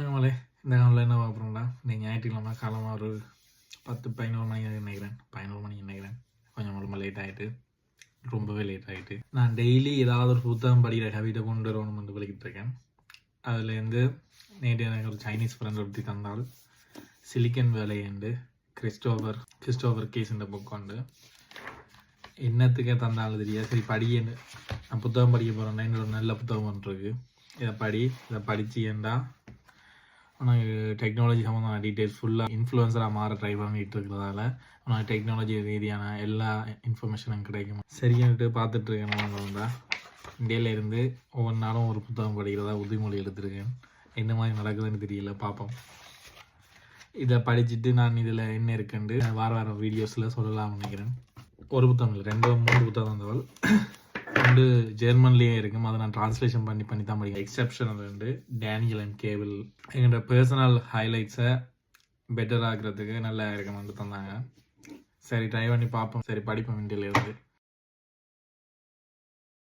வணக்கம் இந்த காலில் என்ன பார்க்குறோம்டா இன்னைக்கு ஞாயிற்றுக்கிழமை காலமாக ஒரு பத்து பதினோரு மணிக்கு நினைக்கிறேன். பதினோரு மணிக்கு நினைக்கிறேன். கொஞ்சம் ரொம்ப லேட் ஆகிட்டு ரொம்பவே லேட் ஆகிட்டு நான் டெய்லி ஏதாவது ஒரு புத்தகம் படிக்கிற ஹேபிட்டை கொண்டு வரணும் வந்து படிக்கிட்டு இருக்கேன். அதுலேருந்து நேற்று எனக்கு ஒரு சைனீஸ் ஃப்ரெண்ட் ஒருத்தி தந்தால் சிலிக்கன் வேலை உண்டு கிறிஸ்டோபர் கிறிஸ்டோபர் கேஸ் இந்த புக் உண்டு. என்னத்துக்கே தந்தாலும் தெரியாது. சரி படியேன்னு நான் புத்தகம் படிக்க போகிறேன்னா என்னோட நல்ல புத்தகம் ஒன்று இருக்கு. இதை படி இதை படிச்சியேண்டா உனக்கு டெக்னாலஜி சம்மந்தமான டீட்டெயில்ஸ் ஃபுல்லாக இன்ஃப்ளூயன்ஸராக மாற ட்ரை பண்ணிட்டு இருக்கிறதால உனக்கு டெக்னாலஜி ரீதியான எல்லா இன்ஃபர்மேஷனும் கிடைக்கும். சரின்ட்டு பார்த்துட்டு இருக்கேன் நான் வந்தா. இந்தியாவிலேருந்து ஒவ்வொரு நாளும் ஒரு புத்தகம் படிக்கிறதா உறுதிமொழி எடுத்திருக்கேன். என்ன மாதிரி நடக்குதுன்னு தெரியல பார்ப்போம். இதை படிச்சுட்டு நான் இதில் என்ன இருக்கேன்ட்டு வார வாரம் வீடியோஸில் சொல்லலாம்னு நினைக்கிறேன். ஒரு புத்தகம் இல்லை ரெண்டு மூணு புத்தகம் வந்தவள். ரெண்டு ஜெர்மன்லேயே இருக்கும் அதை நான் ட்ரான்ஸ்லேஷன் பண்ணி பண்ணி தான் படிக்கிறேன். எக்ஸப்ஷன் ரெண்டு. டேனியல் அண்ட் கேபிள் எங்களோட பர்சனல் ஹைலைட்ஸை பெட்டர் ஆக்குறதுக்கு நல்லா இருக்குமென்று தந்தாங்க. சரி ட்ரை பண்ணி பார்ப்போம். சரி படிப்போம் இந்தியிலேருந்து